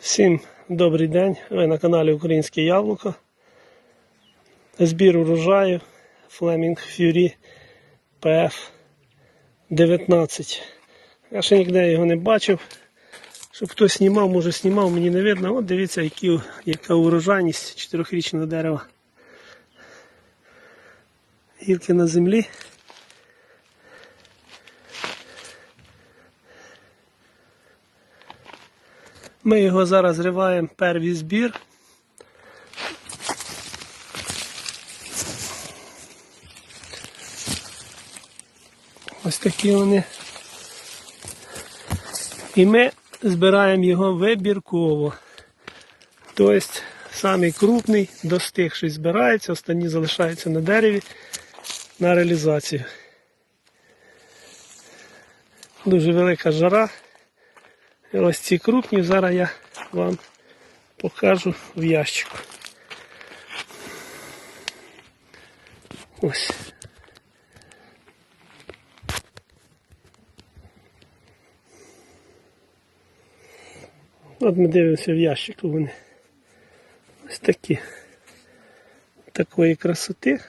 Всім добрий день. Ви на каналі Українське Яблуко. Збір урожаю Fleming Fury PF 19. Я ще ніде його не бачив. Щоб хтось знімав, може знімав, мені не видно. От дивіться, які, яка урожайність чотирьохрічного дерева. Гілки на землі. Ми його зараз зриваємо перший збір. Ось такі вони. І ми збираємо його вибірково. Тобто самий крупний достигший збирається, останні залишаються на дереві на реалізацію. Дуже велика жара. Ось ці крупні зараз я вам покажу в ящику. Ось. От ми дивимося в ящику вони. Ось такі. Такої красоти,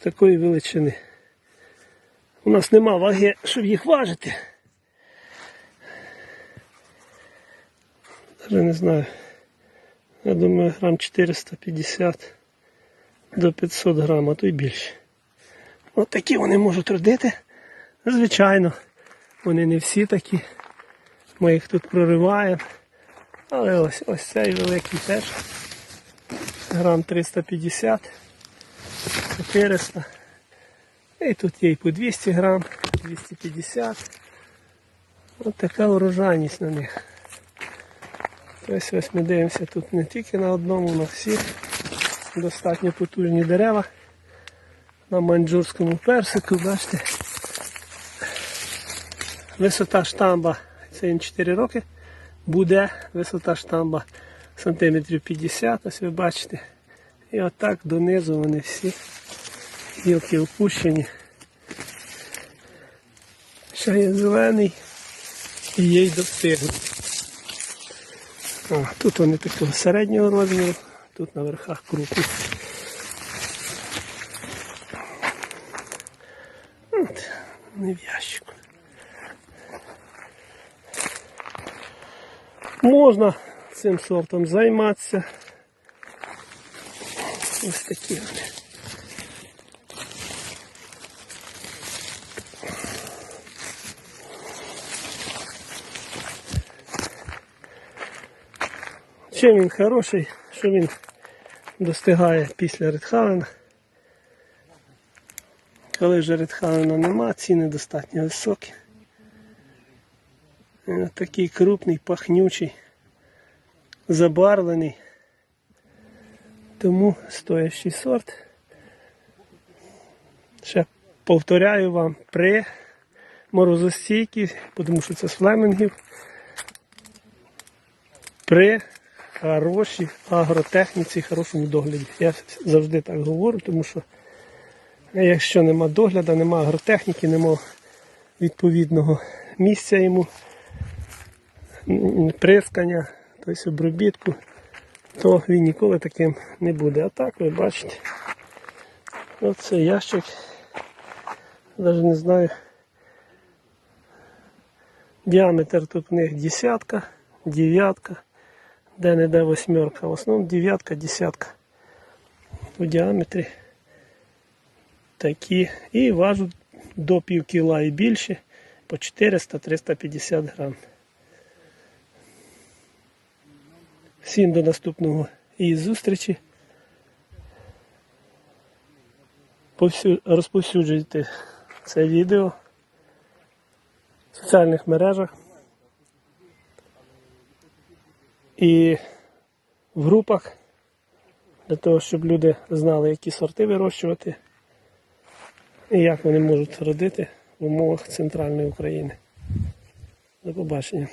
такої величини. У нас нема ваги, щоб їх важити. Даже не знаю. Я думаю, грам 450 до 500 грам, а то й більше. От такі вони можуть родити. Звичайно, вони не всі такі. Ми їх тут прориваємо. Але ось ось цей великий теж. Грам 350, 400. І тут є і по 200 грам, 250. Ось така урожайність на них. Ось ось ми дивимося тут не тільки на одному, на всіх достатньо потужні дерева. На манджурському персику, бачите. Висота штамба, це він 4 роки, буде висота штамба сантиметрів 50, ось ви бачите. І отак донизу вони всі гілки опущені. Ще є зелений і є й достигнуть. О, тут вони такого середнього розміру, тут на верхах крупні. От, не в ящику. Можна цим сортом займатися. Ось такі вони. Чим він хороший, що він достигає після редхавена. Коли вже редхавена нема, ціни достатньо високі. Такий крупний, пахнючий, забарвлений. Тому стоящий сорт. Ще повторяю вам при морозостійкі, тому що це з флемінгів. При хорошій агротехніці, хорошому догляді. Я завжди так говорю, тому що якщо нема догляду, нема агротехніки, нема відповідного місця йому, прискання, тобто обробітку, то він ніколи таким не буде. А так ви бачите, оце ящик, навіть не знаю. Діаметр тут у них десятка, дев'ятка де-не-де восьмерка. В основному дев'ятка, десятка. У діаметрі такі. І важуть до пів кіла і більше по 400-350 грам. Всім до наступного і зустрічі. Повсю- Розповсюджуйте це відео в соціальних мережах. І в групах для того, щоб люди знали, які сорти вирощувати і як вони можуть родити в умовах центральної України. До побачення.